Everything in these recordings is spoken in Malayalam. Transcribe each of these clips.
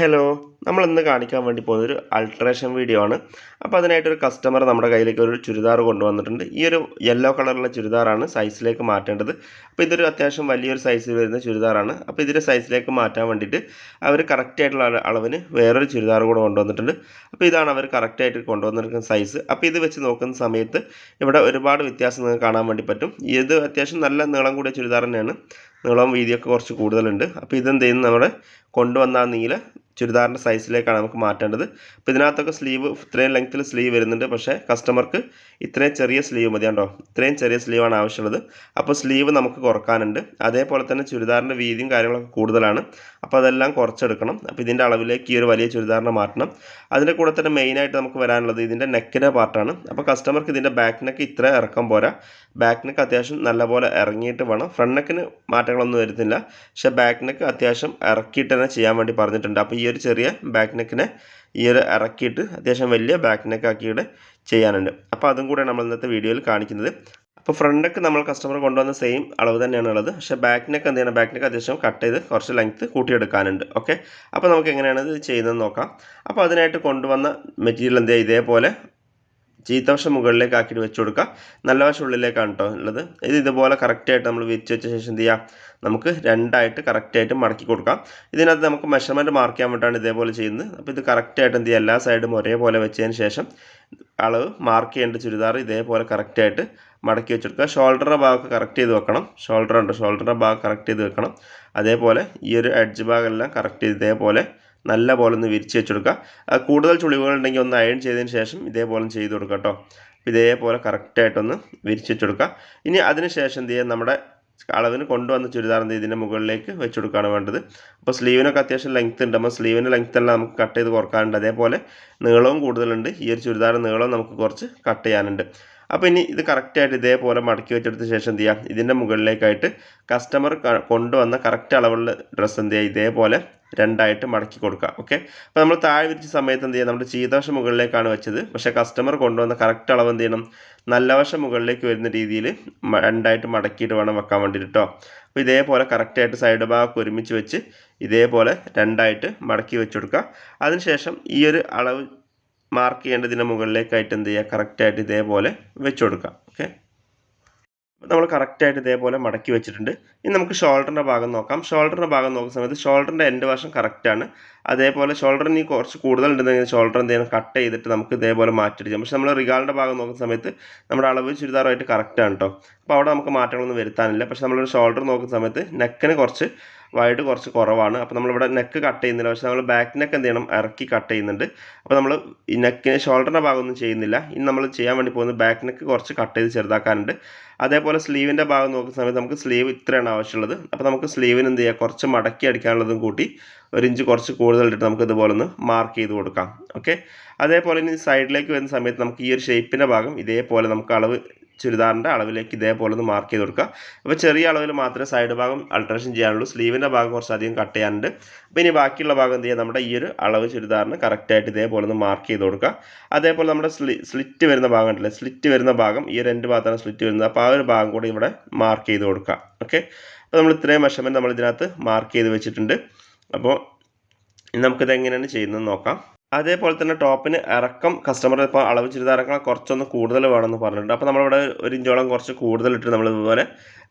ഹലോ നമ്മൾ ഇന്ന് കാണിക്കാൻ വേണ്ടി പോകുന്ന ഒരു അൾട്രേഷൻ വീഡിയോ ആണ്. അപ്പോൾ അതിനായിട്ടൊരു കസ്റ്റമർ നമ്മുടെ കയ്യിലേക്ക് ഒരു ചുരിദാർ കൊണ്ടുവന്നിട്ടുണ്ട്. ഈ ഒരു യെല്ലോ കളറുള്ള ചുരിദാറാണ് സൈസിലേക്ക് മാറ്റേണ്ടത്. അപ്പോൾ ഇതൊരു അത്യാവശ്യം വലിയൊരു സൈസിൽ വരുന്ന ചുരിദാറാണ്. അപ്പോൾ ഇതിന്റെ സൈസിലേക്ക് മാറ്റാൻ വേണ്ടിയിട്ട് അവർ കറക്റ്റ് ആയിട്ടുള്ള അള- അളവിന് വേറൊരു ചുരിദാർ കൂടെ കൊണ്ടുവന്നിട്ടുണ്ട്. അപ്പോൾ ഇതാണ് അവർ കറക്റ്റായിട്ട് കൊണ്ടുവന്നിരിക്കുന്ന സൈസ് അപ്പോൾ ഇത് വെച്ച് നോക്കുന്ന സമയത്ത് ഇവിടെ ഒരുപാട് വ്യത്യാസം നിങ്ങൾക്ക് കാണാൻ വേണ്ടി പറ്റും. ഇത് അത്യാവശ്യം നല്ല നീളം കൂടിയ ചുരിദാർ തന്നെയാണ്. നീളവും വീതിയൊക്കെ കുറച്ച് കൂടുതലുണ്ട്. അപ്പോൾ ഇതെന്ത് ചെയ്യുന്നു? നമ്മുടെ കൊണ്ടുവന്ന നീല ചുരിദാറിന്റെ സൈസിലേക്കാണ് നമുക്ക് മാറ്റേണ്ടത്. അപ്പോൾ ഇതിനകത്തൊക്കെ സ്ലീവ് ഇത്രയും ലെങ്ത്തിൽ സ്ലീവ് വരുന്നുണ്ട്. പക്ഷേ കസ്റ്റമർക്ക് ഇത്രയും ചെറിയ സ്ലീവ് മതി കണ്ടോ? ഇത്രയും ചെറിയ സ്ലീവാണ് ആവശ്യമുള്ളത്. അപ്പോൾ സ്ലീവ് നമുക്ക് കുറക്കാനുണ്ട്. അതേപോലെ തന്നെ ചുരിദാറിന്റെ വീതിയും കാര്യങ്ങളൊക്കെ കൂടുതലാണ്. അപ്പോൾ അതെല്ലാം കുറച്ചെടുക്കണം. അപ്പോൾ ഇതിന്റെ അളവിലേക്ക് ഈ ഒരു വലിയ ചുരിദാറിനെ മാറ്റണം. അതിന്റെ കൂടെ തന്നെ മെയിനായിട്ട് നമുക്ക് വരാനുള്ളത് ഇതിന്റെ നെക്കിന്റെ പാർട്ടാണ് അപ്പോൾ കസ്റ്റമർക്ക് ഇതിന്റെ ബാക്ക് നെക്ക് ഇത്ര ഇറക്കം പോരാ. ബാക്ക് നെക്ക് അത്യാവശ്യം നല്ലപോലെ ഇറങ്ങിയിട്ട് വേണം. ഫ്രണ്ട് നെക്കിന് മാറ്റങ്ങളൊന്നും വരുന്നില്ല. പക്ഷേ ബാക്ക് നെക്ക് അത്യാവശ്യം ഇറക്കിയിട്ട് തന്നെ ചെയ്യാൻ വേണ്ടി പറഞ്ഞിട്ടുണ്ട്. അപ്പോൾ ഈ ഒരു ചെറിയ ബാക്ക് നെക്കിനെ ഈ ഒരു ഇറക്കിയിട്ട് അത്യാവശ്യം വലിയ ബാക്ക് നെക്ക് ആക്കിയിട്ട് ചെയ്യാനുണ്ട്. അപ്പോൾ അതും കൂടെ നമ്മൾ ഇന്നത്തെ വീഡിയോയിൽ കാണിക്കുന്നത്. അപ്പോൾ ഫ്രണ്ട് നെക്ക് നമ്മൾ കസ്റ്റമർ കൊണ്ടുവന്ന സെയിം അളവ് തന്നെയാണ് ഉള്ളത്. പക്ഷേ ബാക്ക് നെക്ക് എന്ത് ചെയ്യണം? ബാക്ക് നെക്ക് അത്യാവശ്യം കട്ട് ചെയ്ത് കുറച്ച് ലെങ്ത്ത് കൂട്ടിയെടുക്കാനുണ്ട്. ഓക്കെ അപ്പോൾ നമുക്ക് എങ്ങനെയാണ് ഇത് ചെയ്യുന്നത് നോക്കാം. അപ്പോൾ അതിനായിട്ട് കൊണ്ടുവന്ന മെറ്റീരിയൽ എന്ത് ചെയ്യുക? ഇതേപോലെ ചീത്തവശം മുകളിലേക്ക് ആക്കിയിട്ട് വെച്ച് കൊടുക്കുക. നല്ല വശം ഉള്ളിലേക്കാണ് കേട്ടോ ഉള്ളത്. ഇത് ഇതുപോലെ കറക്റ്റായിട്ട് നമ്മൾ വിരിച്ച് വെച്ച ശേഷം എന്ത് ചെയ്യാം നമുക്ക് രണ്ടായിട്ട് കറക്റ്റായിട്ട് മടക്കി കൊടുക്കാം. ഇതിനകത്ത് നമുക്ക് മെഷർമെന്റ് മാർക്ക് ചെയ്യാൻ വേണ്ടിയിട്ടാണ് ഇതേപോലെ ചെയ്യുന്നത്. അപ്പോൾ ഇത് കറക്റ്റായിട്ട് എന്ത് ചെയ്യുക? എല്ലാ സൈഡും ഒരേപോലെ വെച്ചതിന് ശേഷം അളവ് മാർക്ക് ചെയ്യേണ്ട ചുരിദാർ ഇതേപോലെ കറക്റ്റായിട്ട് മടക്കി വെച്ചെടുക്കുക ഷോൾഡറിന്റെ ഭാഗമൊക്കെ കറക്റ്റ് ചെയ്ത് വെക്കണം. ഷോൾഡർ ഉണ്ട്. ഷോൾഡറിന്റെ ഭാഗം കറക്റ്റ് ചെയ്ത് വെക്കണം. അതേപോലെ ഈ ഒരു എഡ്ജ് ഭാഗമെല്ലാം കറക്റ്റ് ചെയ്ത് ഇതേപോലെ നല്ല പോലെ ഒന്ന് വിരിച്ച് വെച്ചെടുക്കുക. കൂടുതൽ ചുളിവുകൾ ഉണ്ടെങ്കിൽ ഒന്ന് അയൺ ചെയ്തതിന് ശേഷം ഇതേപോലെ ചെയ്ത് കൊടുക്കുക കേട്ടോ. ഇതേപോലെ കറക്റ്റായിട്ടൊന്ന് വിരിച്ച് വെച്ചെടുക്കുക. ഇനി അതിന് ശേഷം എന്ത് ചെയ്യുക? നമ്മുടെ അളവിന് കൊണ്ടുവന്ന എന്ത് ഇതിന്റെ മുകളിലേക്ക് വെച്ച് കൊടുക്കുകയാണ് വേണ്ടത്. അപ്പോൾ സ്ലീവിനൊക്കെ അത്യാവശ്യം ലെങ്ത് ഉണ്ട്. അപ്പോൾ സ്ലീവിന്റെ ലെങ്ത് എല്ലാം നമുക്ക് കട്ട് ചെയ്ത് കുറക്കാനുണ്ട്. അതേപോലെ നീളവും കൂടുതലുണ്ട്. ഈ ഒരു ചുരിദാർ നീളവും നമുക്ക് കുറച്ച് കട്ട് ചെയ്യാനുണ്ട്. അപ്പോൾ ഇനി ഇത് കറക്റ്റായിട്ട് ഇതേപോലെ മടക്കി വെച്ചെടുത്ത ശേഷം എന്ത് ചെയ്യുക ഇതിന്റെ മുകളിലേക്കായിട്ട് കസ്റ്റമർ കൊണ്ടുവന്ന കറക്റ്റ് അളവുള്ള ഡ്രസ്സ് എന്ത് ചെയ്യുക ഇതേപോലെ രണ്ടായിട്ട് മടക്കി കൊടുക്കുക. ഓക്കെ അപ്പോൾ നമ്മൾ താഴെ വിരിച്ച സമയത്ത് എന്ത് ചെയ്യുക നമ്മുടെ ചീതവശം മുകളിലേക്കാണ് വെച്ചത്. പക്ഷേ കസ്റ്റമർ കൊണ്ടുവന്ന കറക്റ്റ് അളവ് എന്ത് ചെയ്യണം? നല്ല വശം മുകളിലേക്ക് വരുന്ന രീതിയിൽ രണ്ടായിട്ട് മടക്കിയിട്ട് വേണം വെക്കാൻ വേണ്ടിയിട്ട് കേട്ടോ അപ്പോൾ ഇതേപോലെ കറക്റ്റായിട്ട് സൈഡ് ഭാഗം ഒരുമിച്ച് വെച്ച് ഇതേപോലെ രണ്ടായിട്ട് മടക്കി വെച്ച് കൊടുക്കുക. അതിനുശേഷം ഈ ഒരു അളവ് മാർക്ക് ചെയ്യേണ്ടതിന്റെ മുകളിലേക്കായിട്ട് എന്ത് ചെയ്യുക? കറക്റ്റായിട്ട് ഇതേപോലെ വെച്ച് കൊടുക്കാം ഓക്കെ നമ്മൾ കറക്റ്റായിട്ട് ഇതേപോലെ മടക്കി വെച്ചിട്ടുണ്ട്. ഇനി നമുക്ക് ഷോൾഡറിന്റെ ഭാഗം നോക്കാം. ഷോൾഡറിന്റെ ഭാഗം നോക്കുന്ന സമയത്ത് ഷോൾഡറിന്റെ എന്റെ വശം കറക്റ്റാണ് അതേപോലെ ഷോൾഡറിന് കുറച്ച് കൂടുതൽ ഉണ്ടെങ്കിൽ ഷോൾഡർ എന്ത് ചെയ്യണം കട്ട് ചെയ്തിട്ട് നമുക്ക് ഇതേപോലെ മാറ്റിയെടുക്കാം. പക്ഷെ നമ്മൾ റിഗാളിന്റെ ഭാഗം നോക്കുന്ന സമയത്ത് നമ്മുടെ അളവ് ചുരിദാറുമായിട്ട് ആണ് കേട്ടോ അപ്പോൾ അവിടെ നമുക്ക് മാറ്റങ്ങളൊന്നും വരുത്താനില്ല. പക്ഷെ നമ്മളൊരു ഷോൾഡർ നോക്കുന്ന സമയത്ത് നെക്കിന് കുറച്ച് വൈഡ് കുറച്ച് കുറവാണ്. അപ്പോൾ നമ്മളിവിടെ നെക്ക് കട്ട് ചെയ്യുന്നില്ല. പക്ഷെ നമ്മൾ ബാക്ക് നെക്ക് എന്ത് ചെയ്യണം? ഇറക്കി കട്ട് ചെയ്യുന്നുണ്ട്. അപ്പോൾ നമ്മൾ ഈ നെക്കിന് ഷോൾഡറിന്റെ ഭാഗമൊന്നും ചെയ്യുന്നില്ല. ഇനി നമ്മൾ ചെയ്യാൻ വേണ്ടി പോകുന്നത് ബാക്ക് നെക്ക് കുറച്ച് കട്ട് ചെയ്ത് ചെറുതാക്കാനുണ്ട്. അതേപോലെ സ്ലീവിന്റെ ഭാഗം നോക്കുന്ന സമയത്ത് നമുക്ക് സ്ലീവ് ഇത്രയാണ് ആവശ്യമുള്ളത്. അപ്പോൾ നമുക്ക് സ്ലീവിന് എന്ത് ചെയ്യുക കുറച്ച് മടക്കി അടിക്കാനുള്ളതും കൂട്ടി ഒരു ഇഞ്ച് കുറച്ച് കൂടുതൽ ഇട്ട് നമുക്ക് ഇതുപോലെ ഒന്ന് മാർക്ക് ചെയ്ത് കൊടുക്കാം. ഓക്കെ അതേപോലെ ഇനി സൈഡിലേക്ക് വരുന്ന സമയത്ത് നമുക്ക് ഈ ഒരു ഷേപ്പിന്റെ ഭാഗം ഇതേപോലെ നമുക്ക് അളവ് ചുരിദാറിന്റെ അളവിലേക്ക് ഇതേപോലെ ഒന്ന് മാർക്ക് ചെയ്ത് കൊടുക്കുക അപ്പോൾ ചെറിയ അളവിൽ മാത്രമേ സൈഡ് ഭാഗം അൾട്രേഷൻ ചെയ്യാനുള്ളൂ. സ്ലീവിന്റെ ഭാഗം കുറച്ചധികം കട്ട് ചെയ്യാനുണ്ട്. അപ്പോൾ ഇനി ബാക്കിയുള്ള ഭാഗം എന്ത് ചെയ്യുക നമ്മുടെ ഈ ഒരു അളവ് ചുരിദാറിന് കറക്റ്റായിട്ട് ഇതേപോലെ ഒന്ന് മാർക്ക് ചെയ്ത് കൊടുക്കുക അതേപോലെ നമ്മുടെ സ്ലി സ്ലിറ്റ് വരുന്ന ഭാഗം ഉണ്ടല്ലേ? സ്ലിറ്റ് വരുന്ന ഭാഗം ഈ രണ്ട് ഭാഗത്താണ് സ്ലിറ്റ് വരുന്നത്. അപ്പോൾ ആ ഒരു ഭാഗം കൂടി ഇവിടെ മാർക്ക് ചെയ്ത് കൊടുക്കുക ഓക്കെ അപ്പോൾ നമ്മൾ ഇത്രയും മെഷർമെന്റ് നമ്മൾ ഇതിനകത്ത് മാർക്ക് ചെയ്ത് വെച്ചിട്ടുണ്ട്. അപ്പോൾ നമുക്കിത് എങ്ങനെയാണ് ചെയ്യുന്നത് നോക്കാം. അതേപോലെ തന്നെ ടോപ്പിന് ഇറക്കം കസ്റ്റമർ ഇപ്പോൾ അളവ് ചുരിദാറൊക്കെ കുറച്ചൊന്ന് കൂടുതൽ വേണമെന്ന് പറഞ്ഞിട്ടുണ്ട്. അപ്പോൾ നമ്മളിവിടെ ഒരു ഇഞ്ചോളം കുറച്ച് കൂടുതൽ ഇട്ട് നമ്മൾ ഇതുപോലെ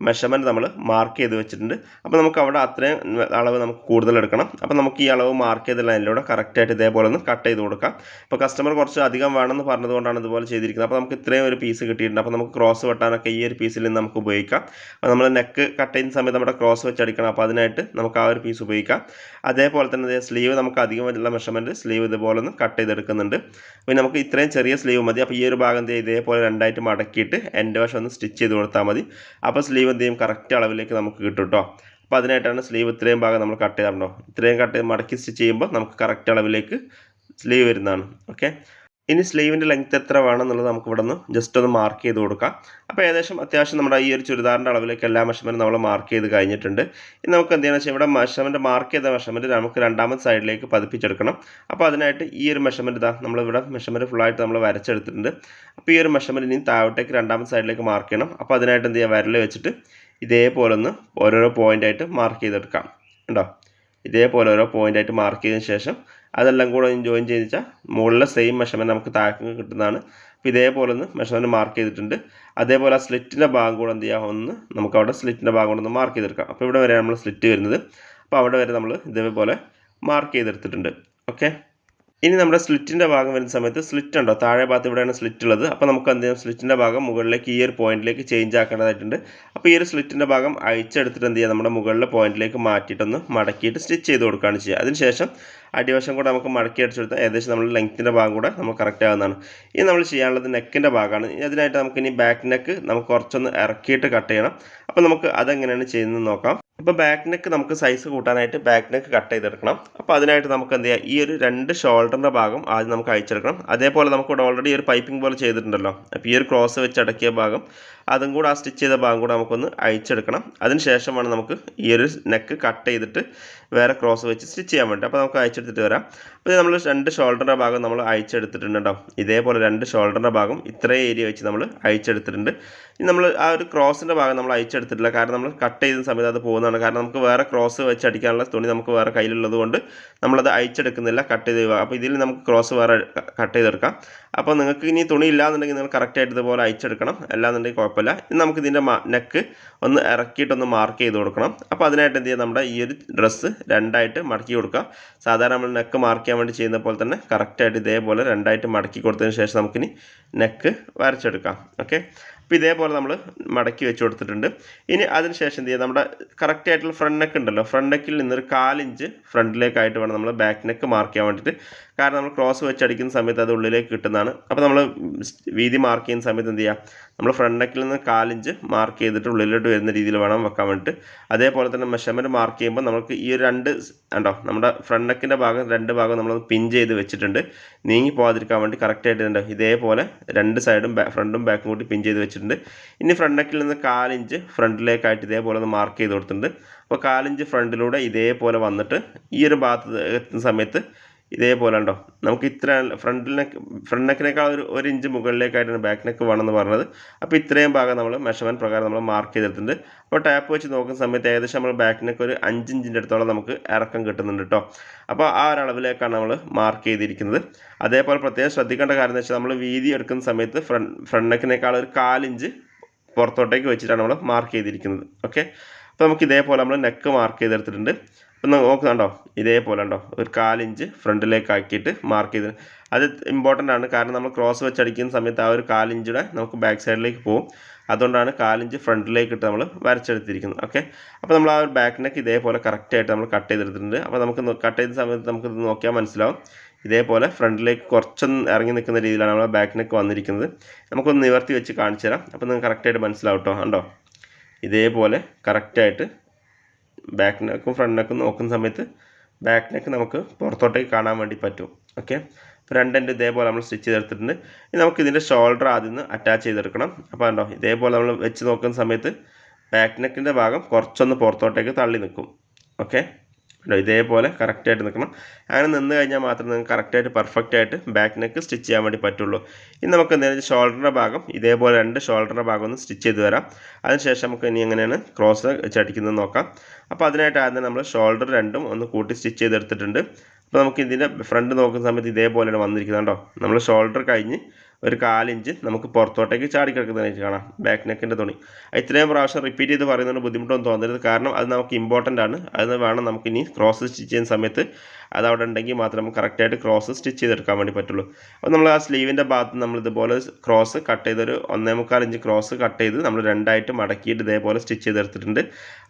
മെഷർമെന്റ് നമ്മൾ മാർക്ക് ചെയ്ത് വെച്ചിട്ടുണ്ട്. അപ്പോൾ നമുക്ക് അവിടെ അത്രയും അളവ് നമുക്ക് കൂടുതൽ എടുക്കണം. അപ്പോൾ നമുക്ക് ഈ അളവ് മാർക്ക് ചെയ്ത ലൈനിലൂടെ കറക്റ്റായിട്ട് ഇതേപോലെ ഒന്ന് കട്ട് ചെയ്ത് കൊടുക്കാം. അപ്പോൾ കസ്റ്റമർ കുറച്ച് അധികം വേണമെന്ന് പറഞ്ഞതുകൊണ്ടാണ് ഇതുപോലെ ചെയ്തിരിക്കുന്നത്. അപ്പോൾ നമുക്ക് ഇത്രയും ഒരു പീസ് കിട്ടിയിട്ടുണ്ട്. അപ്പോൾ നമുക്ക് ക്രോസ് വെട്ടാനൊക്കെ ഈ ഒരു പീസിൽ നിന്ന് നമുക്ക് ഉപയോഗിക്കാം. അപ്പോൾ നമ്മൾ നെക്ക് കട്ട് ചെയ്യുന്ന സമയത്ത് നമ്മുടെ ക്രോസ് വെച്ചടിക്കണം. അപ്പോൾ അതിനായിട്ട് നമുക്ക് ആ ഒരു പീസ് ഉപയോഗിക്കാം. അതേപോലെ തന്നെ സ്ലീവ് നമുക്ക് അധികം വരുന്ന മെഷർമെന്റ് സ്ലീവ് ഇതുപോലെ ഒന്ന് കട്ട് ചെയ്തെടുക്കുന്നുണ്ട്. പിന്നെ നമുക്ക് ഇത്രയും ചെറിയ സ്ലീവ് മതി. അപ്പോൾ ഈ ഒരു ഭാഗം എന്ത് ഇതേപോലെ രണ്ടായിട്ട് മടക്കിയിട്ട് എന്റെ വശം ഒന്ന് സ്റ്റിച്ച് ചെയ്ത് കൊടുത്താൽ മതി. അപ്പോൾ സ്ലീവ് എന്ത് ചെയ്യും? കറക്റ്റ് അളവിലേക്ക് നമുക്ക് കിട്ടും കേട്ടോ അപ്പോൾ അതിനായിട്ടാണ് സ്ലീവ് ഇത്രയും ഭാഗം നമ്മൾ കട്ട് ചെയ്യാറുണ്ടോ ഇത്രയും കട്ട് മടക്കി സ്റ്റിച്ച് ചെയ്യുമ്പോൾ നമുക്ക് കറക്റ്റ് അളവിലേക്ക് സ്ലീവ് വരുന്നതാണ്. ഓക്കെ ഇനി സ്ലീവിന്റെ ലെങ്ത് എത്ര വേണം എന്നുള്ളത് നമുക്ക് ഇവിടെ നിന്ന് ജസ്റ്റ് ഒന്ന് മാർക്ക് ചെയ്ത് കൊടുക്കാം. അപ്പോൾ ഏകദേശം അത്യാവശ്യം നമ്മുടെ ഈ ഒരു ചുരിദാറിന്റെ അളവിലേക്ക് എല്ലാ മെഷർമെന്റും നമ്മൾ മാർക്ക് ചെയ്ത് കഴിഞ്ഞിട്ടുണ്ട്. ഇനി നമുക്ക് എന്ത് ചെയ്യണമെന്ന് വെച്ചാൽ ഇവിടെ മെഷർമെന്റ് മാർക്ക് ചെയ്ത മെഷർമെന്റ് നമുക്ക് രണ്ടാമത്തെ സൈഡിലേക്ക് പതിപ്പിച്ചെടുക്കണം. അപ്പോൾ അതിനായിട്ട് ഈ ഒരു മെഷർമെന്റ് ഇതാ നമ്മളിവിടെ മെഷർമെന്റ് ഫുള്ളായിട്ട് നമ്മൾ വരച്ചെടുത്തിട്ടുണ്ട്. അപ്പോൾ ഈ ഒരു മെഷർമെന്റ് ഇനി താഴോട്ടേക്ക് രണ്ടാമത്തെ സൈഡിലേക്ക് മാർക്ക് ചെയ്യണം. അപ്പോൾ അതിനായിട്ട് എന്ത് ചെയ്യുക വരൽ വെച്ചിട്ട് ഇതേപോലെ ഒന്ന് ഓരോരോ പോയിന്റായിട്ട് മാർക്ക് ചെയ്തെടുക്കാം. ഉണ്ടോ ഇതേപോലെ ഓരോ പോയിന്റായിട്ട് മാർക്ക് ചെയ്തതിന് ശേഷം അതെല്ലാം കൂടെ ജോയിൻ ചെയ്ത് വെച്ചാൽ മുകളിലെ സെയിം മെഷർമെന്റ് നമുക്ക് താഴേക്ക് കിട്ടുന്നതാണ്. അപ്പോൾ ഇതേപോലെ ഒന്ന് മെഷർമെന്റ് മാർക്ക് ചെയ്തിട്ടുണ്ട്. അതേപോലെ ആ സ്ലിറ്റിന്റെ ഭാഗം കൂടെ എന്ത് ചെയ്യാം? ഒന്ന് നമുക്ക് അവിടെ സ്ലിറ്റിന്റെ ഭാഗം കൂടെ ഒന്ന് മാർക്ക് ചെയ്തെടുക്കാം. അപ്പോൾ ഇവിടെ വരെ നമ്മൾ സ്ലിറ്റ് വരുന്നത്. അപ്പോൾ അവിടെ വരെ നമ്മൾ ഇതേപോലെ മാർക്ക് ചെയ്തെടുത്തിട്ടുണ്ട്. ഓക്കെ ഇനി നമ്മുടെ സ്ലിറ്റിന്റെ ഭാഗം വരുന്ന സമയത്ത് സ്ലിറ്റ് ഉണ്ടോ? താഴെ ഭാഗത്ത് ഇവിടെയാണ് സ്ലിറ്റ് ഉള്ളത്. അപ്പോൾ നമുക്ക് എന്ത് ചെയ്യാം? സ്ലിറ്റിന്റെ ഭാഗം മുകളിലേക്ക് ഈ ഒരു പോയിന്റിലേക്ക് ചേഞ്ച് ആക്കേണ്ടതായിട്ടുണ്ട്. അപ്പോൾ ഈ ഒരു സ്ലിറ്റിന്റെ ഭാഗം അഴിച്ചെടുത്തിട്ട് എന്ത് ചെയ്യുക നമ്മുടെ മുകളിലെ പോയിന്റിലേക്ക് മാറ്റിയിട്ടൊന്ന് മടക്കിയിട്ട് സ്റ്റിച്ച് ചെയ്ത് കൊടുക്കുകയാണ് ചെയ്യുക. അതിനുശേഷം അടിവശം കൂടെ നമുക്ക് മടക്കി അടിച്ചെടുത്താൽ ഏകദേശം നമ്മൾ ലെങ്ത്തിന്റെ ഭാഗം കൂടെ നമുക്ക് കറക്റ്റ് ആകുന്നതാണ് ഇനി നമ്മൾ ചെയ്യാനുള്ളത് നെക്കിന്റെ ഭാഗമാണ്. അതിനായിട്ട് നമുക്ക് ഇനി ബാക്ക് നെക്ക് നമുക്ക് കുറച്ചൊന്ന് ഇറക്കിയിട്ട് കട്ട് ചെയ്യണം. അപ്പോൾ നമുക്ക് അതെങ്ങനെയാണ് ചെയ്യുന്നത് നോക്കാം. അപ്പോൾ ബാക്ക് നെക്ക് നമുക്ക് സൈസ് കൂട്ടാനായിട്ട് ബാക്ക് നെക്ക് കട്ട് ചെയ്തെടുക്കണം. അപ്പോൾ അതിനായിട്ട് നമുക്ക് എന്ത് ചെയ്യാം? ഈ ഒരു രണ്ട് ഷോൾഡറിന്റെ ഭാഗം ആദ്യം നമുക്ക് അയച്ചെടുക്കണം അതേപോലെ നമുക്ക് ഇവിടെ ഓൾറെഡി ഒരു പൈപ്പിംഗ് പോലെ ചെയ്തിട്ടുണ്ടല്ലോ. അപ്പോൾ ഈ ഒരു ക്രോസ് വെച്ച് അടക്കിയ ഭാഗം അതും കൂടെ ആ സ്റ്റിച്ച് ചെയ്ത ഭാഗം കൂടെ നമുക്കൊന്ന് അയച്ചെടുക്കണം അതിന് ശേഷമാണ് നമുക്ക് ഈ ഒരു നെക്ക് കട്ട് ചെയ്തിട്ട് വേറെ ക്രോസ് വെച്ച് സ്റ്റിച്ച് ചെയ്യാൻ വേണ്ടി. അപ്പോൾ നമുക്ക് അയച്ചെടുത്തിട്ട് വരാം. അപ്പോൾ നമ്മൾ രണ്ട് ഷോൾഡറിന്റെ ഭാഗം നമ്മൾ അയച്ചെടുത്തിട്ടുണ്ട് ഇതേപോലെ രണ്ട് ഷോൾഡറിന്റെ ഭാഗം ഇത്രയും ഏരിയ വെച്ച് നമ്മൾ അയച്ചെടുത്തിട്ടുണ്ട് ഇനി നമ്മൾ ആ ഒരു ക്രോസിന്റെ ഭാഗം നമ്മൾ അയച്ചെടുത്തിട്ടില്ല കാരണം നമ്മൾ കട്ട് ചെയ്യുന്ന സമയത്ത് അത് പോകുന്നതാണ് കാരണം നമുക്ക് വേറെ ക്രോസ് വെച്ച് അടിക്കാനുള്ള തുണി നമുക്ക് വേറെ കയ്യിലുള്ളത് കൊണ്ട് നമ്മളത് അയച്ചെടുക്കുന്നില്ല കട്ട് ചെയ്ത് അപ്പോൾ ഇതിൽ നമുക്ക് ക്രോസ് വേറെ കട്ട് ചെയ്തെടുക്കാം. അപ്പോൾ നിങ്ങൾക്ക് ഇനി തുണി ഇല്ലാന്നുണ്ടെങ്കിൽ നിങ്ങൾ കറക്റ്റായിട്ട് ഇതുപോലെ അയച്ചെടുക്കണം. അല്ലാന്നുണ്ടെങ്കിൽ കുഴപ്പമില്ല. ഇനി നമുക്ക് ഇതിന്റെ നെക്ക് ഒന്ന് ഇറക്കിയിട്ടൊന്ന് മാർക്ക് ചെയ്ത് കൊടുക്കണം. അപ്പോൾ അതിനായിട്ട് എന്ത് ചെയ്യുക നമ്മുടെ ഈ ഒരു ഡ്രസ്സ് രണ്ടായിട്ട് മടക്കി കൊടുക്കുക. സാധാരണ നമ്മൾ നെക്ക് മാർക്ക് ചെയ്യാൻ വേണ്ടി ചെയ്യുന്ന പോലെ തന്നെ കറക്റ്റായിട്ട് ഇതേപോലെ രണ്ടായിട്ട് മടക്കി കൊടുത്തതിന് ശേഷം നമുക്കിനി നെക്ക് വരച്ചെടുക്കാം. ഓക്കെ അപ്പോൾ ഇതേപോലെ നമ്മൾ മടക്കി വെച്ച് കൊടുത്തിട്ടുണ്ട്. ഇനി അതിന് ശേഷം എന്ത് ചെയ്യുക നമ്മുടെ കറക്റ്റ് ആയിട്ടുള്ള ഫ്രണ്ട് നെക്ക് ഉണ്ടല്ലോ. ഫ്രണ്ട് നെക്കിൽ നിന്നൊരു കാലിഞ്ച് ഫ്രണ്ടിലേക്കായിട്ട് വേണം നമ്മൾ ബാക്ക് നെക്ക് മാർക്ക് ചെയ്യാൻ വേണ്ടിയിട്ട് കാരണം നമ്മൾ ക്രോസ് വെച്ച് അടിക്കുന്ന സമയത്ത് അത് ഉള്ളിലേക്ക് കിട്ടുന്നതാണ്. അപ്പോൾ നമ്മൾ വീതി മാർക്ക് ചെയ്യുന്ന സമയത്ത് എന്ത് ചെയ്യുക നമ്മൾ ഫ്രണ്ട് നെക്കിൽ നിന്ന് കാലിഞ്ച് മാർക്ക് ചെയ്തിട്ട് ഉള്ളിലോട്ട് വരുന്ന രീതിയിൽ വേണം വെക്കാൻ വേണ്ടിയിട്ട് അതേപോലെ തന്നെ മെഷർമെന്റ് മാർക്ക് ചെയ്യുമ്പോൾ നമുക്ക് ഈ ഒരു രണ്ട് ഉണ്ടോ നമ്മുടെ ഫ്രണ്ട് നെക്കിന്റെ ഭാഗം രണ്ട് ഭാഗം നമ്മൾ പിൻ ചെയ്ത് വെച്ചിട്ടുണ്ട്. നീങ്ങി പോകാതിരിക്കാൻ വേണ്ടി കറക്റ്റായിട്ട് ഉണ്ടോ ഇതേപോലെ രണ്ട് സൈഡും ഫ്രണ്ടും ബാക്കും കൂടി പിൻ ചെയ്ത് വെച്ചിട്ടുണ്ട്. ഇനി ഫ്രണ്ട് നെക്കിൽ നിന്ന് കാലിഞ്ച് ഫ്രണ്ടിലേക്കായിട്ട് ഇതേപോലെ ഒന്ന് മാർക്ക് ചെയ്ത് കൊടുത്തിട്ടുണ്ട്. അപ്പോൾ കാലിഞ്ച് ഫ്രണ്ടിലൂടെ ഇതേപോലെ വന്നിട്ട് ഈ ഒരു ഭാഗത്ത് എത്തുന്ന സമയത്ത് ഇതേപോലെ ഉണ്ടോ നമുക്ക് ഇത്ര ഫ്രണ്ടിൽ നെക്ക് ഫ്രണ്ട് നെക്കിനേക്കാൾ ഒരു ഒരു ഇഞ്ച് മുകളിലേക്കായിട്ടാണ് ബാക്ക് നെക്ക് വേണമെന്ന് പറഞ്ഞത്. അപ്പോൾ ഇത്രയും ഭാഗം നമ്മൾ മെഷർമെന്റ് പ്രകാരം നമ്മൾ മാർക്ക് ചെയ്തിട്ടുണ്ട് അപ്പോൾ ടാപ്പ് വെച്ച് നോക്കുന്ന സമയത്ത് ഏകദേശം നമ്മൾ ബാക്ക് നെക്ക് ഒരു അഞ്ച് ഇഞ്ചിന്റെ അടുത്തോളം നമുക്ക് ഇറക്കം കിട്ടുന്നുണ്ട് കേട്ടോ അപ്പോൾ ആ ഒരു അളവിലേക്കാണ് നമ്മൾ മാർക്ക് ചെയ്തിരിക്കുന്നത്. അതേപോലെ പ്രത്യേകം ശ്രദ്ധിക്കേണ്ട കാര്യം എന്ന് വെച്ചാൽ നമ്മൾ വീതി എടുക്കുന്ന സമയത്ത് ഫ്രണ്ട് ഫ്രണ്ട് നെക്കിനേക്കാൾ ഒരു കാലിഞ്ച് പുറത്തോട്ടേക്ക് വെച്ചിട്ടാണ് നമ്മൾ മാർക്ക് ചെയ്തിരിക്കുന്നത്. ഓക്കെ അപ്പോൾ നമുക്ക് ഇതേപോലെ നമ്മൾ നെക്ക് മാർക്ക് ചെയ്തെടുത്തിട്ടുണ്ട്. അപ്പം കണ്ടോ ഇതേപോലെ ഉണ്ടോ ഒരു കാലിഞ്ച് ഫ്രണ്ടിലേക്ക് ആക്കിയിട്ട് മാർക്ക് ചെയ്ത്. അത് ഇമ്പോർട്ടന്റ് ആണ്. കാരണം നമ്മൾ ക്രോസ് വെച്ച് അടിക്കുന്ന സമയത്ത് ആ ഒരു കാലിഞ്ചിടെ നമുക്ക് ബാക്ക് സൈഡിലേക്ക് പോകും അതുകൊണ്ടാണ് കാലിഞ്ച് ഫ്രണ്ടിലേക്ക് ഇട്ട് നമ്മൾ വരച്ചെടുത്തിരിക്കുന്നത്. ഓക്കെ അപ്പോൾ നമ്മൾ ആ ഒരു ബാക്ക് നെക്ക് ഇതേപോലെ കറക്റ്റായിട്ട് നമ്മൾ കട്ട് ചെയ്തെടുത്തിട്ടുണ്ട്. അപ്പോൾ നമുക്ക് കട്ട് ചെയ്ത സമയത്ത് നമുക്ക് ഇത് നോക്കിയാൽ മനസ്സിലാവും. ഇതേപോലെ ഫ്രണ്ടിലേക്ക് കുറച്ചൊന്ന് ഇറങ്ങി നിൽക്കുന്ന രീതിയിലാണ് നമ്മളെ ബാക്ക് നെക്ക് വന്നിരിക്കുന്നത്. നമുക്കൊന്ന് നിവർത്തി വെച്ച് കാണിച്ചു തരാം അപ്പോൾ നിങ്ങൾക്ക് കറക്റ്റായിട്ട് മനസ്സിലാവും കേട്ടോ കണ്ടോ? ഇതേപോലെ കറക്റ്റായിട്ട് ബാക്ക് നെക്കും ഫ്രണ്ട് നെക്കും നോക്കുന്ന സമയത്ത് ബാക്ക് നെക്ക് നമുക്ക് പുറത്തോട്ടേക്ക് കാണാൻ വേണ്ടി പറ്റും. ഓക്കെ അപ്പോൾ രണ്ടെന്റെ ഇതേപോലെ നമ്മൾ സ്റ്റിച്ച് ചെയ്തെടുത്തിട്ടുണ്ട്. ഇനി നമുക്ക് ഇതിന്റെ ഷോൾഡർ ആദ്യം നിന്ന് അറ്റാച്ച് ചെയ്തെടുക്കണം. അപ്പോൾ ഉണ്ടോ ഇതേപോലെ നമ്മൾ വെച്ച് നോക്കുന്ന സമയത്ത് ബാക്ക് നെക്കിന്റെ ഭാഗം കുറച്ചൊന്ന് പുറത്തോട്ടേക്ക് തള്ളി നിൽക്കും. ഓക്കെ ഇതേപോലെ കറക്റ്റായിട്ട് നിൽക്കണം. അങ്ങനെ നിന്ന് കഴിഞ്ഞാൽ മാത്രമേ നിങ്ങൾക്ക് കറക്റ്റായിട്ട് പെർഫെക്റ്റ് ആയിട്ട് ബാക്ക് നെക്ക് സ്റ്റിച്ച് ചെയ്യാൻ വേണ്ടി പറ്റുള്ളൂ. ഇനി നമുക്ക് എന്തെങ്കിലും ഷോൾഡറിന്റെ ഭാഗം ഇതേപോലെ രണ്ട് ഷോൾഡറിന്റെ ഭാഗം ഒന്ന് സ്റ്റിച്ച് ചെയ്ത് വരാം. അതിനുശേഷം നമുക്ക് ഇനി എങ്ങനെയാണ് ക്രോസ് ചടിക്കുന്നത് നോക്കാം. അപ്പോൾ അതിനായിട്ട് ആദ്യം നമ്മൾ ഷോൾഡർ രണ്ടും ഒന്ന് കൂട്ടി സ്റ്റിച്ച് ചെയ്തെടുത്തിട്ടുണ്ട്. അപ്പോൾ നമുക്ക് ഇതിന്റെ ഫ്രണ്ട് നോക്കുന്ന സമയത്ത് ഇതേപോലെയാണ് വന്നിരിക്കുന്നത് കേട്ടോ നമ്മൾ ഷോൾഡർ കഴിഞ്ഞ് ഒരു കാലിഞ്ച് നമുക്ക് പുറത്തോട്ടേക്ക് ചാടി കിടക്കുന്നതായിട്ട് കാണാം. ബാക്ക് നെക്കിന്റെ തുണി. ഇത്രയും പ്രാവശ്യം റിപ്പീറ്റ് ചെയ്ത് പറയുന്നതിന് ബുദ്ധിമുട്ടൊന്നും തോന്നരുത്. കാരണം അത് നമുക്ക് ഇമ്പോർട്ടന്റ് ആണ്. അത് വേണം നമുക്ക് ഇനി ക്രോസ് സ്റ്റിച്ച് ചെയ്യുന്ന സമയത്ത് അത് അവിടെ ഉണ്ടെങ്കിൽ മാത്രം നമുക്ക് കറക്റ്റായിട്ട് ക്രോസ് സ്റ്റിച്ച് ചെയ്തെടുക്കാൻ വേണ്ടി പറ്റുള്ളൂ. അപ്പോൾ നമ്മൾ ആ സ്ലീവിന്റെ ഭാഗത്ത് നമ്മൾ ഇതുപോലെ ക്രോസ് കട്ട് ചെയ്തൊരു ഒന്നേ മുക്കാൽ ഇഞ്ച് ക്രോസ് കട്ട് ചെയ്ത് നമ്മൾ രണ്ടായിട്ട് മടക്കിയിട്ട് ഇതേപോലെ സ്റ്റിച്ച് ചെയ്തെടുത്തിട്ടുണ്ട്.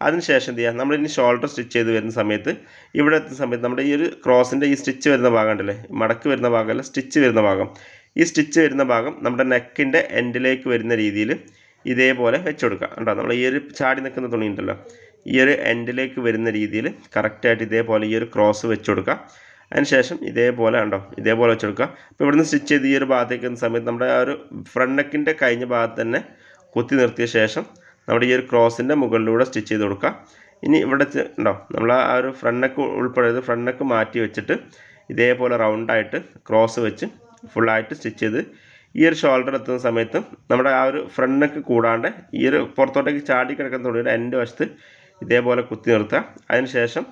അതിനുശേഷം എന്ത് ചെയ്യുക നമ്മളിനി ഷോൾഡർ സ്റ്റിച്ച് ചെയ്ത് വരുന്ന സമയത്ത് ഇവിടെ എത്തുന്ന സമയത്ത് നമ്മുടെ ഈ ഒരു ക്രോസിന്റെ ഈ സ്റ്റിച്ച് വരുന്ന ഭാഗം ഉണ്ടല്ലേ? മടക്ക് വരുന്ന ഭാഗമല്ല സ്റ്റിച്ച് വരുന്ന ഭാഗം. ഈ സ്റ്റിച്ച് വരുന്ന ഭാഗം നമ്മുടെ നെക്കിന്റെ എൻഡിലേക്ക് വരുന്ന രീതിയിൽ ഇതേപോലെ വെച്ച് കൊടുക്കുക കണ്ടോ? നമ്മൾ ഈ ഒരു ചാടി നിൽക്കുന്ന തുണി ഉണ്ടല്ലോ. ഈ ഒരു എൻഡിലേക്ക് വരുന്ന രീതിയിൽ കറക്റ്റായിട്ട് ഇതേപോലെ ഈ ഒരു ക്രോസ് വെച്ച് കൊടുക്കുക അതിനുശേഷം ഇതേപോലെ ഉണ്ടോ ഇതേപോലെ വെച്ച് കൊടുക്കുക അപ്പോൾ ഇവിടുന്ന് സ്റ്റിച്ച് ചെയ്ത് ഈ ഒരു ഭാഗത്തേക്ക് വരുന്ന സമയത്ത് നമ്മുടെ ആ ഒരു ഫ്രണ്ട് നെക്കിന്റെ കഴിഞ്ഞ ഭാഗത്ത് തന്നെ കുത്തി നിർത്തിയ ശേഷം നമ്മുടെ ഈ ഒരു ക്രോസിന്റെ മുകളിലൂടെ സ്റ്റിച്ച് ചെയ്ത് കൊടുക്കുക. ഇനി ഇവിടെ ഉണ്ടോ നമ്മൾ ആ ഒരു ഫ്രണ്ട് നെക്ക് ഉൾപ്പെടെ ഫ്രണ്ട് നെക്ക് മാറ്റി വെച്ചിട്ട് ഇതേപോലെ റൗണ്ടായിട്ട് ക്രോസ് വെച്ച് ഫുള്ളായിട്ട് സ്റ്റിച്ച് ചെയ്ത് ഈ ഒരു ഷോൾഡർ എത്തുന്ന സമയത്ത് നമ്മുടെ ആ ഒരു ഫ്രണ്ട് നെക്ക് കൂടാണ്ട് ഈ ഒരു പുറത്തോട്ടേക്ക് ചാടി കിടക്കുന്ന തുണിയുടെ എന്റെ വശത്ത് ഇതേപോലെ കുത്തി നിർത്തുക. അതിനുശേഷം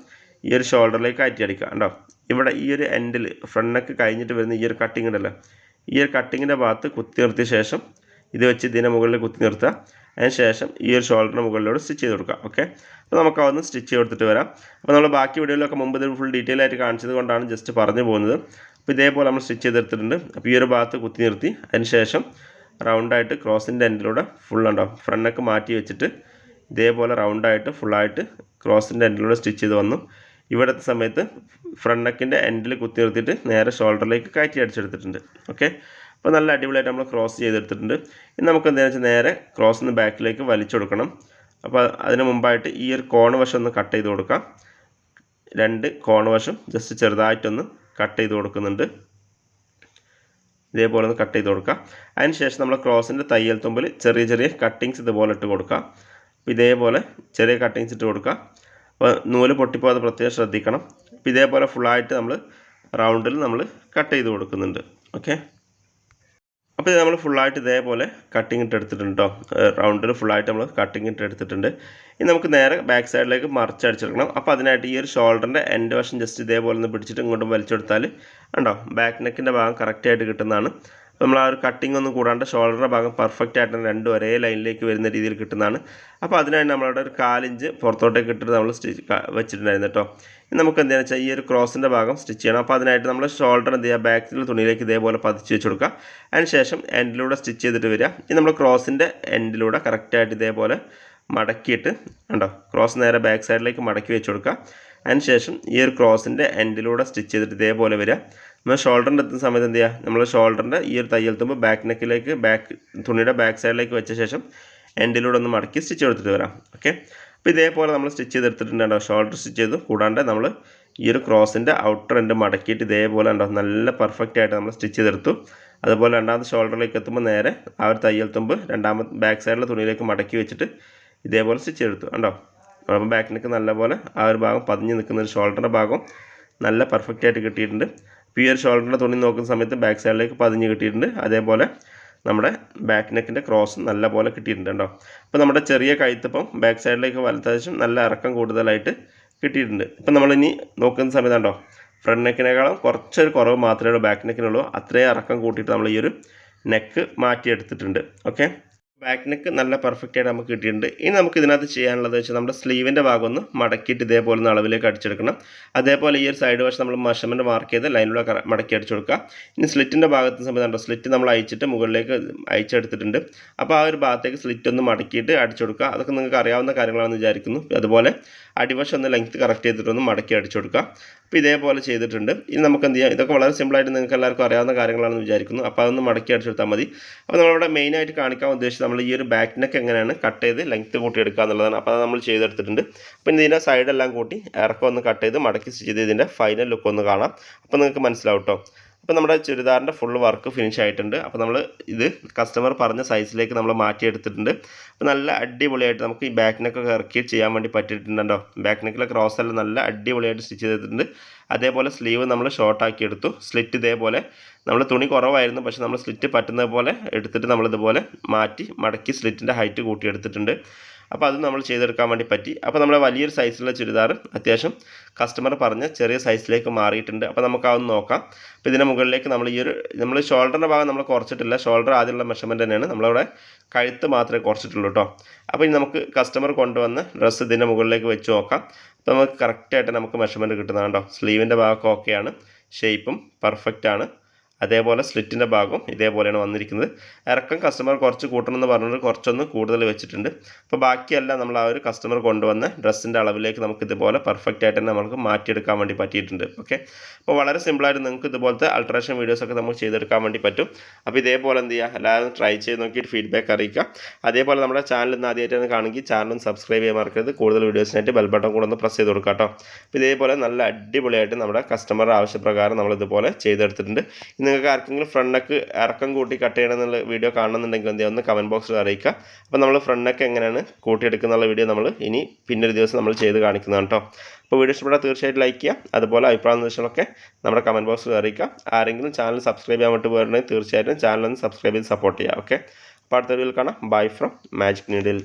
ഈ ഒരു ഷോൾഡറിലേക്ക് അടിക്കുക കണ്ടോ? ഇവിടെ ഈ ഒരു എൻഡിൽ ഫ്രണ്ട് നെക്ക് കഴിഞ്ഞിട്ട് വരുന്ന ഈ ഒരു കട്ടിങ് ഉണ്ടല്ലോ. ഈ ഒരു കട്ടിങ്ങിന്റെ ഭാഗത്ത് കുത്തി നിർത്തിയ ശേഷം ഇത് വെച്ച് ഇതിന്റെ മുകളിൽ കുത്തി നിർത്തുക. അതിന് ശേഷം ഈ ഒരു ഷോൾഡറിന് മുകളിലൂടെ സ്റ്റിച്ച് ചെയ്ത് കൊടുക്കുക. ഓക്കെ അപ്പോൾ നമുക്ക് അതൊന്ന് സ്റ്റിച്ച് ചെയ്ത് കൊടുത്തിട്ട് വരാം. അപ്പോൾ നമ്മൾ ബാക്കി വീഡിയോയിലൊക്കെ മുമ്പ് ഇത് ഫുൾ ഡീറ്റെയിൽ ആയിട്ട് കാണിച്ചത് കൊണ്ടാണ് ജസ്റ്റ് പറഞ്ഞു പോകുന്നത്. അപ്പോൾ ഇതേപോലെ നമ്മൾ സ്റ്റിച്ച് ചെയ്തെടുത്തിട്ടുണ്ട്. അപ്പോൾ ഈ ഒരു ഭാഗത്ത് കുത്തി നിർത്തി. അതിനുശേഷം റൗണ്ടായിട്ട് ക്രോസിന്റെ എൻഡിലൂടെ ഫുൾ ഉണ്ടാവും ഫ്രണ്ടൊക്കെ മാറ്റി വെച്ചിട്ട് ഇതേപോലെ റൗണ്ടായിട്ട് ഫുള്ളായിട്ട് ക്രോസിന്റെ എൻഡിലൂടെ സ്റ്റിച്ച് ചെയ്ത് വന്നു. ഇവിടുത്തെ സമയത്ത് ഫ്രണ്ട് നെക്കിന്റെ എൻഡിൽ കുത്തി നിർത്തിയിട്ട് നേരെ ഷോൾഡറിലേക്ക് കയറ്റി അടിച്ചെടുത്തിട്ടുണ്ട്. ഓക്കെ അപ്പോൾ നല്ല അടിപൊളിയായിട്ട് നമ്മൾ ക്രോസ് ചെയ്തെടുത്തിട്ടുണ്ട്. ഇനി നമുക്ക് എന്താണെന്ന് വെച്ചാൽ നേരെ ക്രോസ് നിന്ന് ബാക്കിലേക്ക് വലിച്ചു കൊടുക്കണം. അപ്പോൾ അതിന് മുമ്പായിട്ട് ഈ ഒരു കോണ് വശം ഒന്ന് കട്ട് ചെയ്ത് കൊടുക്കാം. രണ്ട് കോണ് വശം ജസ്റ്റ് ചെറുതായിട്ടൊന്ന് കട്ട് ചെയ്ത് കൊടുക്കുന്നുണ്ട്. ഇതേപോലെ ഒന്ന് കട്ട് ചെയ്ത് കൊടുക്കുക അതിന് ശേഷം നമ്മൾ ക്രോസിന്റെ തയ്യൽ തുമ്പിൽ ചെറിയ ചെറിയ കട്ടിങ്സ് ഇതുപോലെ ഇട്ട് കൊടുക്കുക അപ്പോൾ ഇതേപോലെ ചെറിയ കട്ടിങ്സ് ഇട്ട് കൊടുക്കുക അപ്പോൾ നൂൽ പൊട്ടിപ്പോകാതെ പ്രത്യേകം ശ്രദ്ധിക്കണം. അപ്പോൾ ഇതേപോലെ ഫുള്ളായിട്ട് നമ്മൾ റൗണ്ടിൽ നമ്മൾ കട്ട് ചെയ്ത് കൊടുക്കുന്നുണ്ട്. ഓക്കെ അപ്പോൾ ഇത് നമ്മൾ ഫുള്ളായിട്ട് ഇതേപോലെ കട്ടിങ് ഇട്ട് എടുത്തിട്ടുണ്ട് കേട്ടോ റൗണ്ടിൽ ഫുള്ളായിട്ട് നമ്മൾ കട്ടിങ് ഇട്ട് എടുത്തിട്ടുണ്ട്. ഇനി നമുക്ക് നേരെ ബാക്ക് സൈഡിലേക്ക് മറിച്ചടിച്ചെടുക്കണം അപ്പോൾ അതിനായിട്ട് ഈ ഒരു ഷോൾഡറിന്റെ എൻഡ് വശം ജസ്റ്റ് ഇതേപോലെ ഒന്ന് പിടിച്ചിട്ട് ഇങ്ങോട്ട് വലിച്ചെടുത്താൽ ഉണ്ടോ ബാക്ക് നെക്കിന്റെ ഭാഗം കറക്റ്റായിട്ട് കിട്ടുന്നതാണ്. നമ്മൾ ആ ഒരു കട്ടിംഗ് ഒന്നും കൂടാണ്ട് ഷോൾഡറിന്റെ ഭാഗം പെർഫെക്റ്റ് ആയിട്ട് രണ്ടും ഒരേ ലൈനിലേക്ക് വരുന്ന രീതിയിൽ കിട്ടുന്നതാണ്. അപ്പോൾ അതിനായിട്ട് നമ്മളവിടെ ഒരു കാലിഞ്ച് പുറത്തോട്ടേക്ക് ഇട്ടിട്ട് നമ്മൾ സ്റ്റിച്ച് വെച്ചിട്ടുണ്ടായിരുന്നു കേട്ടോ നമുക്ക് എന്താണെന്ന് വെച്ചാൽ ഈ ഒരു ക്രോസിന്റെ ഭാഗം സ്റ്റിച്ച് ചെയ്യണം. അപ്പോൾ അതിനായിട്ട് നമ്മൾ ഷോൾഡർ എന്ത് ചെയ്യുക ബാക്കിൽ തുണിയിലേക്ക് ഇതേപോലെ പതിച്ച് വെച്ച് കൊടുക്കുക അതിന് ശേഷം എൻഡിലൂടെ സ്റ്റിച്ച് ചെയ്തിട്ട് വരിക. ഇനി നമ്മൾ ക്രോസിന്റെ എൻഡിലൂടെ കറക്റ്റായിട്ട് ഇതേപോലെ മടക്കിയിട്ട് ഉണ്ടോ ക്രോസ് നേരെ ബാക്ക് സൈഡിലേക്ക് മടക്കി വെച്ച് കൊടുക്കുക അതിന് ശേഷം ഈ ഒരു ക്രോസിന്റെ എൻഡിലൂടെ സ്റ്റിച്ച് ചെയ്തിട്ട് ഇതേപോലെ വരിക. നമ്മൾ ഷോൾഡറിന്റെ എത്തുന്ന സമയത്ത് എന്ത് ചെയ്യുക നമ്മൾ ഷോൾഡറിന്റെ ഈ ഒരു തയ്യൽ തുമ്പ് ബാക്ക് നെക്കിലേക്ക് ബാക്ക് തുണിയുടെ ബാക്ക് സൈഡിലേക്ക് വെച്ച ശേഷം എൻഡിലൂടെ ഒന്ന് മടക്കി സ്റ്റിച്ച് കൊടുത്തിട്ട് വരാം. ഓക്കെ അപ്പോൾ ഇതേപോലെ നമ്മൾ സ്റ്റിച്ച് ചെയ്തെടുത്തിട്ടുണ്ടോ ഷോൾഡർ സ്റ്റിച്ച് ചെയ്തു. കൂടാണ്ട് നമ്മൾ ഈ ഒരു ക്രോസിന്റെ ഔട്ടർ എൻഡ് മടക്കിയിട്ട് ഇതേപോലെ ഉണ്ടോ നല്ല പെർഫെക്റ്റ് ആയിട്ട് നമ്മൾ സ്റ്റിച്ച് ചെയ്തെടുത്തു. അതുപോലെ രണ്ടാമത്തെ ഷോൾഡറിലേക്ക് എത്തുമ്പോൾ നേരെ ആ ഒരു തയ്യൽ തുമ്പ് രണ്ടാമത്തെ ബാക്ക് സൈഡിലെ തുണിയിലേക്ക് മടക്കി വെച്ചിട്ട് ഇതേപോലെ സ്റ്റിച്ച് എടുത്തു കണ്ടോ? അപ്പോൾ ബാക്ക് നെക്ക് നല്ലപോലെ ആ ഒരു ഭാഗം പതിഞ്ഞ് നിൽക്കുന്ന ഒരു ഷോൾഡറിന്റെ ഭാഗം നല്ല പെർഫെക്റ്റ് ആയിട്ട് കിട്ടിയിട്ടുണ്ട്. അപ്പോൾ ഈ ഒരു ഷോൾഡറിന്റെ തുണി നോക്കുന്ന സമയത്ത് ബാക്ക് സൈഡിലേക്ക് പതിഞ്ഞ് കിട്ടിയിട്ടുണ്ട്. അതേപോലെ നമ്മുടെ ബാക്ക് നെക്കിന്റെ ക്രോസ് നല്ല പോലെ കിട്ടിയിട്ടുണ്ട് കേട്ടോ. അപ്പോൾ നമ്മുടെ ചെറിയ കഴുത്തപ്പം ബാക്ക് സൈഡിലേക്ക് വലത്തേശം നല്ല ഇറക്കം കൂടുതലായിട്ട് കിട്ടിയിട്ടുണ്ട്. ഇപ്പം നമ്മളിനി നോക്കുന്ന സമയത്ത് കണ്ടോ ഫ്രണ്ട് നെക്കിനേക്കാളും കുറച്ചൊരു കുറവ് മാത്രമേ ഉള്ളൂ ബാക്ക് നെക്കിനുള്ളൂ അത്രയും ഇറക്കം കൂട്ടിയിട്ട് നമ്മൾ ഈ ഒരു നെക്ക് മാറ്റിയെടുത്തിട്ടുണ്ട്. ഓക്കെ ബാക്ക് നെക്ക് നല്ല പെർഫെക്റ്റ് ആയിട്ട് നമുക്ക് കിട്ടിയിട്ടുണ്ട്. ഇനി നമുക്ക് ഇതിനകത്ത് ചെയ്യാനുള്ളത് വെച്ചാൽ നമ്മുടെ സ്ലീവിന്റെ ഭാഗം ഒന്ന് മടക്കിയിട്ട് ഇതേപോലെ ഒന്ന് അളവിലേക്ക് അടിച്ചെടുക്കണം. അതേപോലെ ഈ ഒരു സൈഡ് വശം നമ്മൾ മെഷർമെന്റ് മാർക്ക് ചെയ്ത് ലൈനിലൂടെ മടക്കി അടിച്ചു കൊടുക്കുക ഇനി സ്ലിറ്റിന്റെ ഭാഗത്ത് ഉണ്ടോ സ്ലിറ്റ് നമ്മൾ അയച്ചിട്ട് മുകളിലേക്ക് അയച്ചെടുത്തിട്ടുണ്ട് അപ്പോൾ ആ ഒരു ഭാഗത്തേക്ക് സ്ലിറ്റ് ഒന്ന് മടക്കിയിട്ട് അടിച്ചു കൊടുക്കുക അതൊക്കെ നിങ്ങൾക്ക് അറിയാവുന്ന കാര്യങ്ങളാണെന്ന് വിചാരിക്കുന്നു. അതുപോലെ അടിവശം ഒന്ന് ലെങ്ത് കറക്റ്റ് ചെയ്തിട്ടൊന്ന് മടക്കി അടിച്ചു കൊടുക്കുക അപ്പോൾ ഇതേപോലെ ചെയ്തിട്ടുണ്ട്. ഇനി നമുക്ക് എന്ത് ചെയ്യാം? ഇതൊക്കെ വളരെ സിമ്പിളായിട്ട് നിങ്ങൾക്ക് എല്ലാവർക്കും അറിയാവുന്ന കാര്യങ്ങളാണെന്ന് വിചാരിക്കുന്നു. അപ്പോൾ അതൊന്ന് മടക്കി അടിച്ചെടുത്താൽ മതി. അപ്പോൾ നമ്മളിവിടെ മെയിനായിട്ട് കാണിക്കാൻ ഉദ്ദേശിച്ചത് നമ്മൾ ഈ ഒരു ബാക്ക് നെക്ക് എങ്ങനെയാണ് കട്ട് ചെയ്ത് ലെങ്ത് കൂട്ടി എടുക്കുക എന്നുള്ളതാണ്. അപ്പോൾ അത് നമ്മൾ ചെയ്തെടുത്തിട്ടുണ്ട്. അപ്പോൾ ഇതിന്റെ സൈഡെല്ലാം കൂട്ടി ഇറക്കം ഒന്ന് കട്ട് ചെയ്ത് മടക്കി സ്റ്റിച്ച് ചെയ്ത് ഇതിന്റെ ഫൈനൽ ലുക്ക് ഒന്ന് കാണാം. അപ്പോൾ നിങ്ങൾക്ക് മനസ്സിലാവും കേട്ടോ അപ്പോൾ നമ്മുടെ ചുരിദാറിന്റെ ഫുൾ വർക്ക് ഫിനിഷ് ആയിട്ടുണ്ട്. അപ്പോൾ നമ്മൾ ഇത് കസ്റ്റമർ പറഞ്ഞ സൈസിലേക്ക് നമ്മൾ മാറ്റിയെടുത്തിട്ടുണ്ട്. അപ്പോൾ നല്ല അടിപൊളിയായിട്ട് നമുക്ക് ഈ ബാക്ക് നെക്കൊക്കെ ഇറക്കി ചെയ്യാൻ വേണ്ടി പറ്റിയിട്ടുണ്ടോ ബാക്ക് നെക്കിലെ ക്രോസ് എല്ലാം നല്ല അടിപൊളിയായിട്ട് സ്റ്റിച്ച് ചെയ്തിട്ടുണ്ട്. അതേപോലെ സ്ലീവ് നമ്മൾ ഷോർട്ടാക്കി എടുത്തു. സ്ലിറ്റ് ഇതേപോലെ. നമ്മൾ തുണി കുറവായിരുന്നു. പക്ഷേ നമ്മൾ സ്ലിറ്റ് പറ്റുന്നതുപോലെ എടുത്തിട്ട് നമ്മളിതുപോലെ മാറ്റി മടക്കി സ്ലിറ്റിന്റെ ഹൈറ്റ് കൂട്ടിയെടുത്തിട്ടുണ്ട് അപ്പോൾ അത് നമ്മൾ ചെയ്തെടുക്കാൻ വേണ്ടി പറ്റി. അപ്പോൾ നമ്മുടെ വലിയൊരു സൈസിലുള്ള ചുരിദാർ അത്യാവശ്യം കസ്റ്റമർ പറഞ്ഞ ചെറിയ സൈസിലേക്ക് മാറിയിട്ടുണ്ട്. അപ്പോൾ നമുക്ക് അതൊന്ന് നോക്കാം. അപ്പോൾ ഇതിന്റെ മുകളിലേക്ക് നമ്മൾ ഈ ഒരു നമ്മൾ ഷോൾഡറിന്റെ ഭാഗം നമ്മൾ കുറച്ചിട്ടില്ല. ഷോൾഡർ ആദ്യമുള്ള മെഷർമെന്റ് തന്നെയാണ്. നമ്മളവിടെ കഴുത്ത് മാത്രമേ കുറച്ചിട്ടുള്ളൂ കേട്ടോ അപ്പോൾ ഇനി നമുക്ക് കസ്റ്റമർ കൊണ്ടുവന്ന് ഡ്രസ്സ് ഇതിന്റെ മുകളിലേക്ക് വെച്ച് നോക്കാം. അപ്പോൾ നമുക്ക് കറക്റ്റായിട്ട് നമുക്ക് മെഷർമെന്റ് കിട്ടുന്നതാണ് കേട്ടോ സ്ലീവിന്റെ ഭാഗമൊക്കെ ഓക്കെയാണ് ഷേപ്പും പെർഫെക്റ്റ് ആണ്. അതേപോലെ സ്ലിറ്റിന്റെ ഭാഗവും ഇതേപോലെയാണ് വന്നിരിക്കുന്നത്. ഇറക്കം കസ്റ്റമർ കുറച്ച് കൂട്ടണമെന്ന് പറഞ്ഞിട്ട് കുറച്ചൊന്ന് കൂടുതൽ വെച്ചിട്ടുണ്ട്. അപ്പോൾ ബാക്കിയെല്ലാം നമ്മൾ ആ ഒരു കസ്റ്റമർ കൊണ്ടുവന്ന ഡ്രസ്സിന്റെ അളവിലേക്ക് നമുക്ക് ഇതുപോലെ പെർഫെക്റ്റ് ആയിട്ട് തന്നെ നമുക്ക് മാറ്റിയെടുക്കാൻ വേണ്ടി പറ്റിയിട്ടുണ്ട്. ഓക്കെ അപ്പോൾ വളരെ സിമ്പിളായിട്ട് നിങ്ങൾക്ക് ഇതുപോലത്തെ അൾട്രേഷൻ വീഡിയോസൊക്കെ നമുക്ക് ചെയ്തെടുക്കാൻ വേണ്ടി പറ്റും. അപ്പോൾ ഇതേപോലെ എന്ത് ചെയ്യുക? എല്ലാവരും ട്രൈ ചെയ്ത് നോക്കിയിട്ട് ഫീഡ്ബാക്ക് അറിയിക്കുക. അതേപോലെ നമ്മുടെ ചാനൽ ഇന്ന് ആദ്യമായിട്ടാണ് കാണുമെങ്കിൽ ചാനലും സബ്സ്ക്രൈബ് ചെയ്യാൻ മറക്കരുത്. കൂടുതൽ വീഡിയോസിനായിട്ട് ബെൽ ബട്ടൺ കൂടെ ഒന്ന് പ്രസ് ചെയ്ത് കൊടുക്കുക കേട്ടോ. അപ്പോൾ ഇതേപോലെ നല്ല അടിപൊളിയായിട്ട് നമ്മുടെ കസ്റ്റമർ ആവശ്യപ്രകാരം നമ്മൾ ഇതുപോലെ ചെയ്തെടുത്തിട്ടുണ്ട്. നിങ്ങൾക്ക് ആർക്കെങ്കിലും ഫ്രണ്ടൊക്കെ ഇറക്കം കൂട്ടി കട്ട് ചെയ്യണമെന്നുള്ള വീഡിയോ കാണണമെന്നുണ്ടെങ്കിൽ എന്ത് ഒന്ന് കമന്റ് ബോക്സിൽ അറിയിക്കുക. അപ്പോൾ നമ്മൾ ഫ്രണ്ടൊക്കെ എങ്ങനെയാണ് കൂട്ടിയെടുക്കുന്നുള്ള വീഡിയോ നമ്മൾ ഇനി പിന്നൊരു ദിവസം നമ്മൾ ചെയ്ത് കാണിക്കുന്നതാണ് കേട്ടോ. അപ്പോൾ വീഡിയോ ഇഷ്ടപ്പെട്ടാൽ തീർച്ചയായിട്ടും ലൈക്ക് ചെയ്യുക. അതുപോലെ അഭിപ്രായ നിർദ്ദേശങ്ങളൊക്കെ നമ്മുടെ കമന്റ് ബോക്സിൽ അറിയിക്കുക. ആരെങ്കിലും ചാനൽ സബ്സ്ക്രൈബ് ചെയ്യാൻ വേണ്ടി പോയിട്ടുണ്ടെങ്കിൽ തീർച്ചയായിട്ടും ചാനൽ ഒന്ന് സബ്സ്ക്രൈബ് ചെയ്ത് സപ്പോർട്ട് ചെയ്യുക. ഓക്കെ അപ്പോൾ അടുത്ത വീഡിയോയിൽ കാണാം. Bye from magic needle